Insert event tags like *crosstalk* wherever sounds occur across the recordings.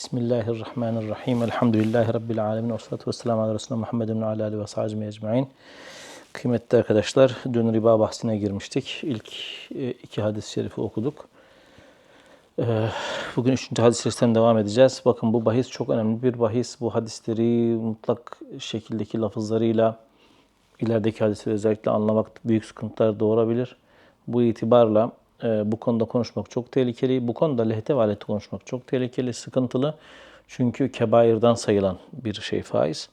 Bismillahirrahmanirrahim. Elhamdülillahi Rabbil alemin. Ve salatu ve selamu ala Resulüne Muhammedin ve ala alihi ve sahibi ecmain. Kıymetli arkadaşlar, dün riba bahsine girmiştik. İlk e, iki hadis-i şerifi okuduk. E, Bugün üçüncü hadis-i şeriften devam edeceğiz. Bakın bu bahis çok önemli bir bahis. Bu hadisleri mutlak şekildeki lafızlarıyla ilerideki hadisleri özellikle anlamak büyük sıkıntılar doğurabilir. Bu itibarla e, bu konuda konuşmak çok tehlikeli. Bu konuda lehte ve aleyhte konuşmak çok tehlikeli, sıkıntılı. Çünkü kebairden sayılan bir şey faiz.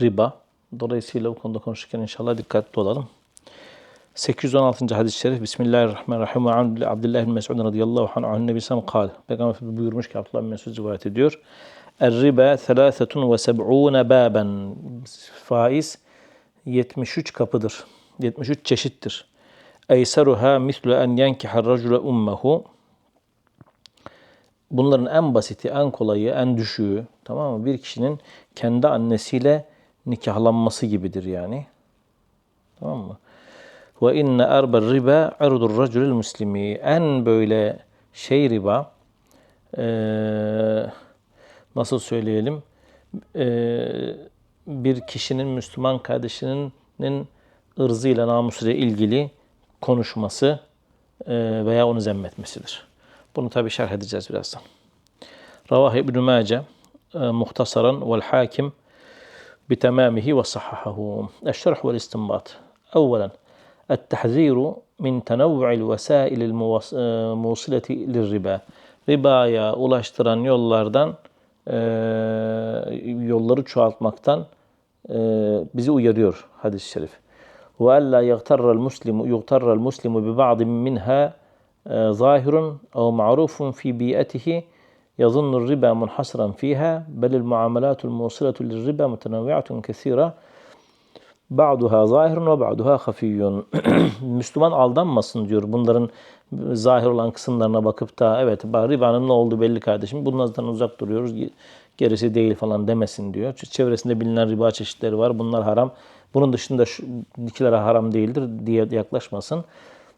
Riba. Dolayısıyla bu konuda konuşurken inşallah dikkatli olalım. 816. hadis-i şerif Bismillahirrahmanirrahim. Ve Abdullah bin Mes'ud radıyallahu anh an nebi sallam kal. Peygamber Efendimiz buyurmuş ki Abdullah bin Mes'ud rivayet ediyor. Er-riba 73 baben. Faiz 73 kapıdır. 73 çeşittir. Eyseruha mislu en yenkihar racule ummehu. Bunların en basiti, en kolayı, en düşüğü tamam mı? Bir kişinin kendi annesiyle nikahlanması gibidir yani. Tamam mı? Ve inne erber riba erdur raculil muslimi. En böyle şey riba eee, nasıl söyleyelim? Eee, bir kişinin Müslüman kardeşinin ırzıyla namusuyla ilgili konuşması e, veya onu zemmetmesidir. Bunu tabi şerh edeceğiz birazdan. Ravah İbn Mace e, muhtasaran vel hakim bitemamihi ve sahahahu. Eşşerh vel istinbat. Evvelen التحذير من تنوع الوسائل الموصلة للربا. Ribaya ulaştıran yollardan e, yolları çoğaltmaktan e, bizi uyarıyor hadis-i şerif. وألا يغتر المسلم يغتر المسلم ببعض منها ظاهر أو معروف في بيئته يظن الربا منحصرا فيها بل المعاملات الموصلة للربا متنوعة كثيرة بعضها ظاهر وبعضها خفي Müslüman aldanmasın diyor. Bunların zahir olan kısımlarına bakıp da evet ribanın ne oldu belli kardeşim bunlardan uzak duruyoruz gerisi değil falan demesin diyor. Çevresinde bilinen riba çeşitleri var bunlar haram. Bunun dışında şu dikilere haram değildir diye yaklaşmasın.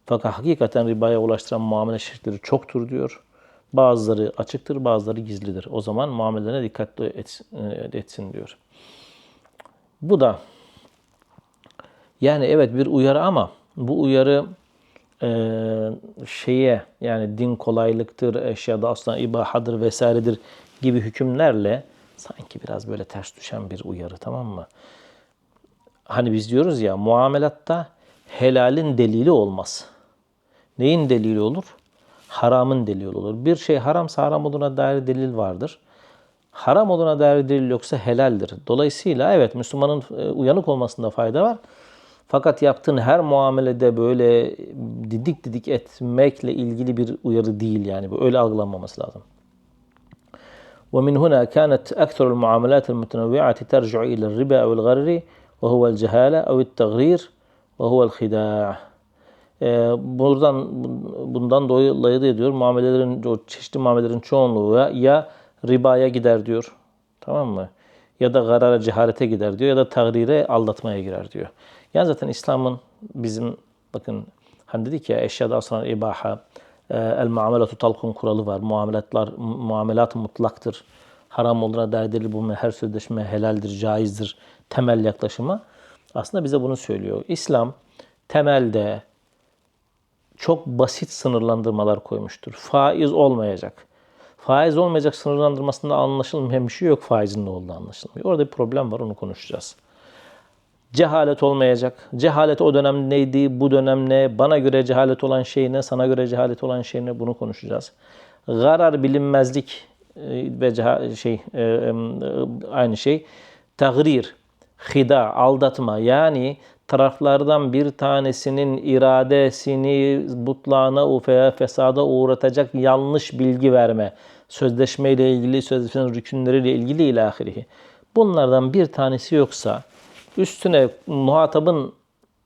Fakat hakikaten ribaya ulaştıran muamele çeşitleri çoktur diyor. Bazıları açıktır, bazıları gizlidir. O zaman muamelelerine dikkatli etsin diyor. Bu da yani evet bir uyarı ama bu uyarı e, şeye yani din kolaylıktır, eşyada aslan ibahadır vesairedir gibi hükümlerle sanki biraz böyle ters düşen bir uyarı tamam mı? Hani biz diyoruz ya muamelatta helalin delili olmaz. Neyin delili olur? Haramın delili olur. Bir şey haramsa haram olduğuna dair delil vardır. Haram olduğuna dair delil yoksa helaldir. Dolayısıyla evet Müslümanın uyanık olmasında fayda var. Fakat yaptığın her muamelede böyle didik didik etmekle ilgili bir uyarı değil yani. Öyle algılanmaması lazım. ومن هنا كانت أكثر المعاملات المتنوعة ترجع إلى الربا أو الغرر وهو الcehala أو التغرير وهو الخداع. Buradan bundan dolayı da diyor muamelelerin o çeşitli muamelelerin çoğunluğu ya, ya ribaya gider diyor. Tamam mı? Ya da garara cehalete gider diyor ya da tagrire aldatmaya girer diyor. Yani zaten İslam'ın bizim bakın hani dedik ya eşyada aslan ibaha el muamelatu talkun kuralı var. Muamelatlar muamelat mutlaktır. Haram olduğuna dair delil bulunmayan her sözleşme helaldir, caizdir temel yaklaşımı aslında bize bunu söylüyor. İslam temelde çok basit sınırlandırmalar koymuştur. Faiz olmayacak. Faiz olmayacak sınırlandırmasında anlaşılmayan bir şey yok faizin ne olduğu anlaşılmıyor. Orada bir problem var onu konuşacağız. Cehalet olmayacak. Cehalet o dönem neydi, bu dönem ne, bana göre cehalet olan şey ne, sana göre cehalet olan şey ne bunu konuşacağız. Garar bilinmezlik ve şey aynı şey. Tagrir, hida, aldatma yani taraflardan bir tanesinin iradesini butlağına veya fesada uğratacak yanlış bilgi verme. Sözleşme ile ilgili, sözleşmenin rükünleriyle ilgili ilahirihi. Bunlardan bir tanesi yoksa üstüne muhatabın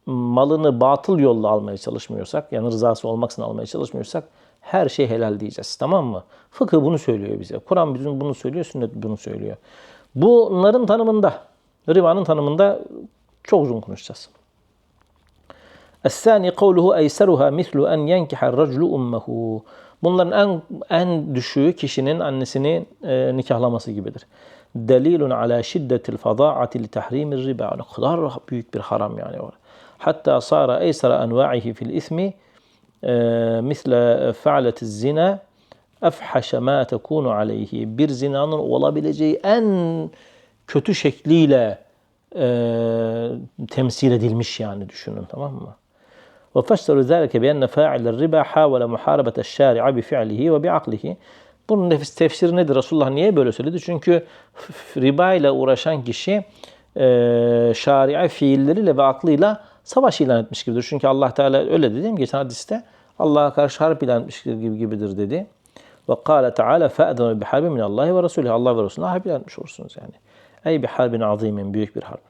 malını batıl yolla almaya çalışmıyorsak, yani rızası olmaksızın almaya çalışmıyorsak her şey helal diyeceğiz. Tamam mı? Fıkıh bunu söylüyor bize. Kur'an bizim bunu söylüyor, sünnet bunu söylüyor. Bunların tanımında, ribanın tanımında çok uzun konuşacağız. Es-sani kavluhu eyseruha mislu en yenkiha raculu ummehu. Bunların en en düşüğü kişinin annesini e, nikahlaması gibidir. Delilun ala şiddetil fadaati li tahrimir riba. Ne kadar büyük bir haram yani o. Hatta sara eysara enva'ihi fil ismi ee, misle fe'aleti zina efhaşe ma tekunu aleyhi. Bir zinanın olabileceği en kötü şekliyle e, temsil edilmiş yani düşünün tamam mı? Ve feşteru zâleke bi enne fâ'ile riba hâvele muhârebete şâri'a bi fi'lihi ve bi aklihi. Bunun nefis tefsiri nedir? Resulullah niye böyle söyledi? Çünkü riba ile uğraşan kişi e, şari'a fiilleriyle ve aklıyla savaş ilan etmiş gibidir. Çünkü Allah Teala öyle dedi mi? Geçen hadiste Allah'a karşı harp ilan etmiş gibi gibidir dedi. Ve kâle Teala fe'edenu biharbin minallahi ve Resulü. Allah ve Resulüne harp ilan etmiş olursunuz yani. Ey bir harbin azimin, büyük bir harp.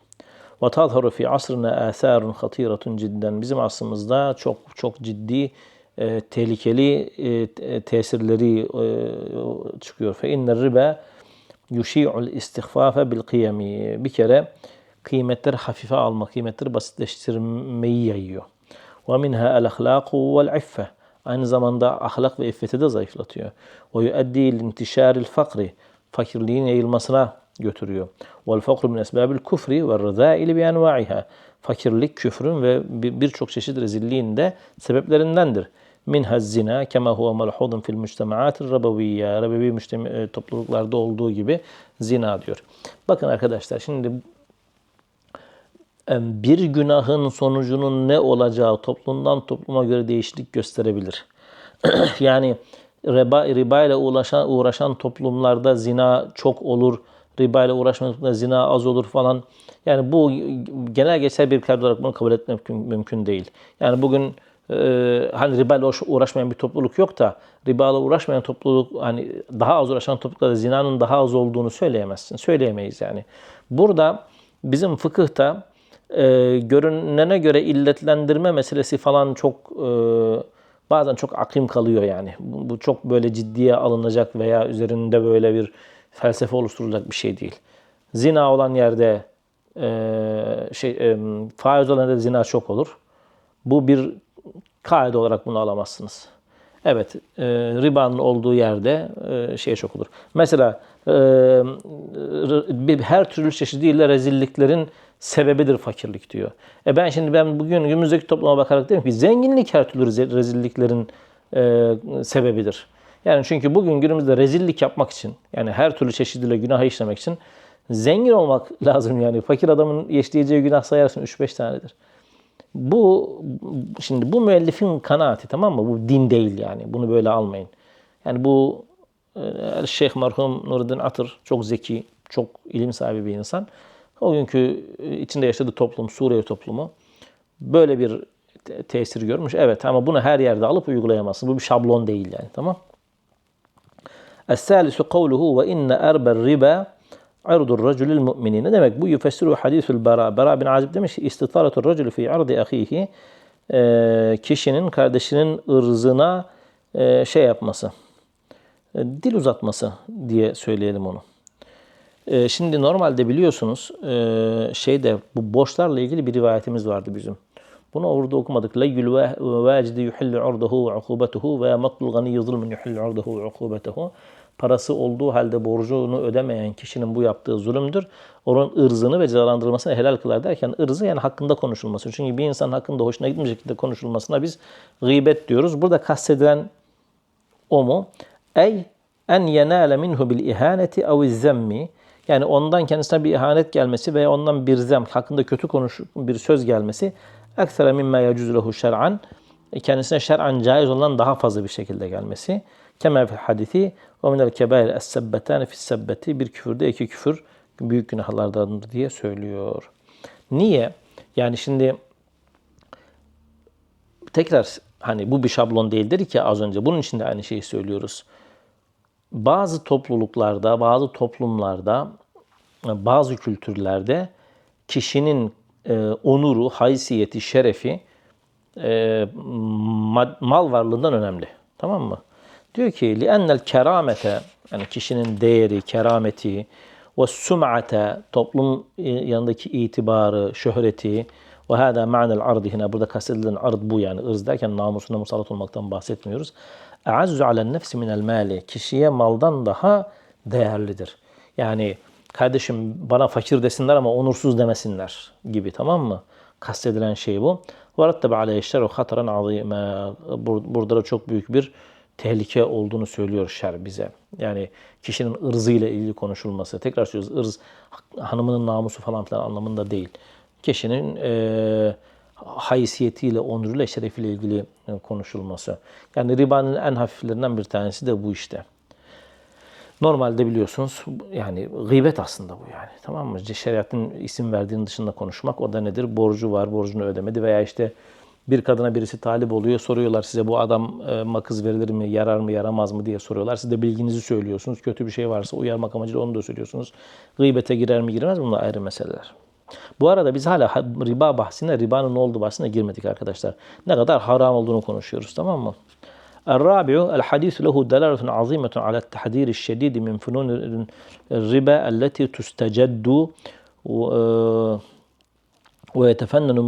Ve tazharu fi asrına asarun hatiratun cidden. Bizim asrımızda çok çok ciddi e, tehlikeli e, tesirleri e, çıkıyor. Fe inner riba yuşi'ul istihfafe bil kıyami. Bir kere kıymetleri hafife alma, kıymetleri basitleştirmeyi yayıyor. Ahlaku vel iffe. Aynı zamanda ahlak ve iffeti de zayıflatıyor. Yuaddi intişaril fakri. Fakirliğin yayılmasına götürüyor. Esbabil kufri ve rızaili bi enva'iha. Fakirlik küfrün ve birçok çeşit rezilliğin de sebeplerindendir. Minha zina kema huve melhudun fil müctemaatir rabaviyya. Rabavi topluluklarda olduğu gibi zina diyor. Bakın arkadaşlar şimdi bir günahın sonucunun ne olacağı toplumdan topluma göre değişiklik gösterebilir. *clears throat* yani riba, riba ile uğraşan, uğraşan toplumlarda zina çok olur riba ile uğraşmadıklarında zina az olur falan. Yani bu genel geçer bir kaydı olarak bunu kabul etmek mümkün, mümkün değil. Yani bugün e, hani riba ile uğraşmayan bir topluluk yok da riba ile uğraşmayan topluluk hani daha az uğraşan topluluklarda zinanın daha az olduğunu söyleyemezsin. Söyleyemeyiz yani. Burada bizim fıkıhta e, görünene göre illetlendirme meselesi falan çok e, bazen çok aklim kalıyor yani. Bu, bu çok böyle ciddiye alınacak veya üzerinde böyle bir felsefe oluşturulacak bir şey değil. Zina olan yerde e, şey e, faiz olan yerde zina çok olur. Bu bir kaide olarak bunu alamazsınız. Evet, e, ribanın olduğu yerde e, şey çok olur. Mesela e, bir, her türlü çeşidiyle rezilliklerin sebebidir fakirlik diyor. E ben şimdi ben bugün günümüzdeki topluma bakarak dedim ki zenginlik her türlü rezilliklerin e, sebebidir. Yani çünkü bugün günümüzde rezillik yapmak için yani her türlü çeşidiyle günah işlemek için zengin olmak *laughs* lazım yani. Fakir adamın işleyeceği günah sayarsın 3-5 tanedir. Bu şimdi bu müellifin kanaati tamam mı? Bu din değil yani. Bunu böyle almayın. Yani bu e, Şeyh merhum Nuruddin Atır çok zeki, çok ilim sahibi bir insan. O günkü e, içinde yaşadığı toplum, Suriye toplumu böyle bir tesir görmüş. Evet ama bunu her yerde alıp uygulayamazsın. Bu bir şablon değil yani tamam Es-salisu kavluhu ve inne erber riba ardur raculil mu'minin. Ne demek bu? Yufessiru hadisul bara. Bara bin Azib demiş ki istitaratul raculu fi ardi ahihi e, kişinin kardeşinin ırzına e, şey yapması. E, dil uzatması diye söyleyelim onu. Şimdi normalde biliyorsunuz şeyde bu borçlarla ilgili bir rivayetimiz vardı bizim. Bunu orada okumadık. Leyyül vâcidi yuhillu urdahu ve ukubetuhu ve matlul ganiyyu zulmün yuhillu urdahu ve ukubetuhu. Parası olduğu halde borcunu ödemeyen kişinin bu yaptığı zulümdür. Onun ırzını ve cezalandırılmasını helal kılar derken ırzı yani hakkında konuşulması. Çünkü bir insan hakkında hoşuna gitmeyecek şekilde konuşulmasına biz gıybet diyoruz. Burada kastedilen o mu? Ey en yenâle minhu bil ihaneti ev zemmi yani ondan kendisine bir ihanet gelmesi veya ondan bir zem, hakkında kötü konuş bir söz gelmesi ekstra mimme yecuz lehu şer'an kendisine şer'an caiz olan daha fazla bir şekilde gelmesi. Kema fil hadisi ve minel kebair sebbeti bir küfürde iki küfür büyük günahlardandır diye söylüyor. Niye? Yani şimdi tekrar hani bu bir şablon değildir ki az önce bunun için de aynı şeyi söylüyoruz. Bazı topluluklarda, bazı toplumlarda, bazı kültürlerde kişinin e, onuru, haysiyeti, şerefi e, mal varlığından önemli. Tamam mı? Diyor ki لِأَنَّ الْكَرَامَةَ yani kişinin değeri, kerameti ve sum'ate toplum yanındaki itibarı, şöhreti ve hâdâ ma'nel ardı yine burada kastedilen ard bu yani ırz derken namusuna musallat olmaktan bahsetmiyoruz. e'azzu alen nefsi minel mali. Kişiye maldan daha değerlidir. Yani kardeşim bana fakir desinler ama onursuz demesinler gibi tamam mı? Kastedilen şey bu. وَرَتَّبَ عَلَيْهِ الشَّرُ خَطَرًا عَظِيمًا Burada da çok büyük bir tehlike olduğunu söylüyor şer bize. Yani kişinin ırzı ile ilgili konuşulması. Tekrar söylüyoruz ırz hanımının namusu falan filan anlamında değil. Kişinin e, haysiyetiyle, onuruyla, şerefiyle ilgili e, konuşulması. Yani ribanın en hafiflerinden bir tanesi de bu işte. Normalde biliyorsunuz yani gıybet aslında bu yani. Tamam mı? Şeriatın isim verdiğinin dışında konuşmak o da nedir? Borcu var, borcunu ödemedi veya işte bir kadına birisi talip oluyor. Soruyorlar size bu adam e, makız verilir mi, yarar mı, yaramaz mı diye soruyorlar. Siz de bilginizi söylüyorsunuz. Kötü bir şey varsa uyarmak amacıyla onu da söylüyorsunuz. Gıybete girer mi girmez mi? Bunlar ayrı meseleler. Bu arada biz hala riba bahsine, ribanın ne olduğu bahsine girmedik arkadaşlar. Ne kadar haram olduğunu konuşuyoruz tamam mı? الرابع الحديث له دلالة عظيمة على التحذير الشديد من فنون الربا التي تستجد ويتفنن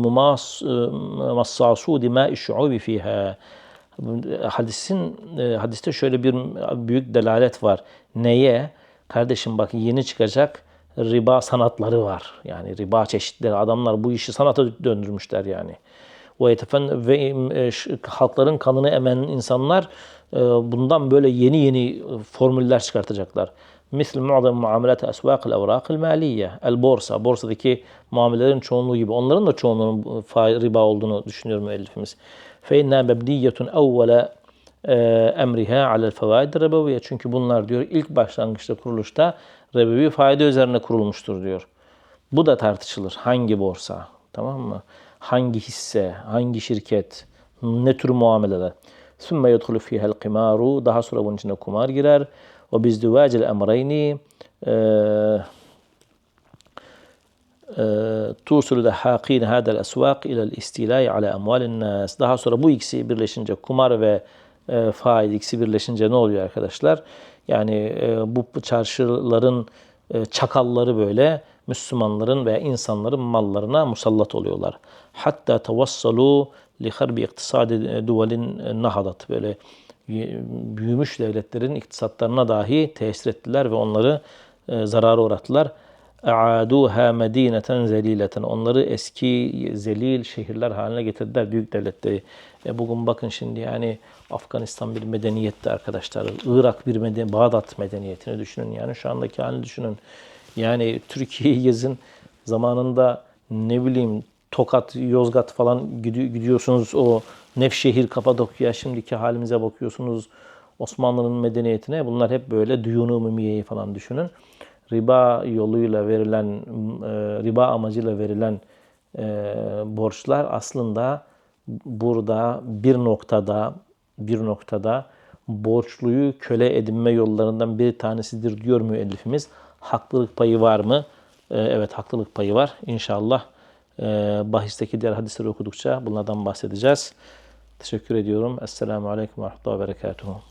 مصاصو دماء الشعوب فيها hadisin hadiste şöyle bir büyük delalet var. Neye? Kardeşim bak yeni çıkacak riba sanatları var. Yani riba çeşitleri. Adamlar bu işi sanata döndürmüşler yani. Ve yetefen ve halkların kanını emen insanlar bundan böyle yeni yeni formüller çıkartacaklar. Misl mu'zam muamelat esvaq el evrak el maliye. El borsa. Borsadaki muamelelerin çoğunluğu gibi. Onların da çoğunluğunun riba olduğunu düşünüyor müellifimiz. Fe inna mebniyetun evvela emriha alel fevaid ribaviye. Çünkü bunlar diyor ilk başlangıçta kuruluşta ribavi fayda üzerine kurulmuştur diyor. Bu da tartışılır. Hangi borsa? Tamam mı? Hangi hisse? Hangi şirket? Ne tür muameleler? Sümme yedhulu fihel kimaru. Daha sonra bunun içine kumar girer. Bizdüvacil emreyni tusul dehâkîn hâdel esvâk ilel istilâi ala emvâlin nâs. Daha sonra bu ikisi birleşince kumar ve e, faiz ikisi birleşince ne oluyor arkadaşlar? Yani e, bu çarşıların e, çakalları böyle Müslümanların veya insanların mallarına musallat oluyorlar. Hatta tavassalu li harbi iktisadi duvalin nahadat böyle büyümüş devletlerin iktisatlarına dahi tesir ettiler ve onları e, zarara uğrattılar. A'aduha medineten zelileten. Onları eski zelil şehirler haline getirdiler büyük devletleri. E bugün bakın şimdi yani Afganistan bir medeniyetti arkadaşlar. Irak bir medeniyet, Bağdat medeniyetini düşünün yani şu andaki halini düşünün. Yani Türkiye'yi gezin zamanında ne bileyim Tokat, Yozgat falan gidiyorsunuz o Nevşehir, Kapadokya şimdiki halimize bakıyorsunuz. Osmanlı'nın medeniyetine bunlar hep böyle düyunu umumiyeyi falan düşünün. Riba yoluyla verilen, e, riba amacıyla verilen e, borçlar aslında burada bir noktada bir noktada borçluyu köle edinme yollarından bir tanesidir diyor müellifimiz. Haklılık payı var mı? E, evet haklılık payı var. İnşallah bahisteki diğer hadisleri okudukça bunlardan bahsedeceğiz. Teşekkür ediyorum. Esselamu Aleyküm ve Rahmetullahi ve Berekatuhu.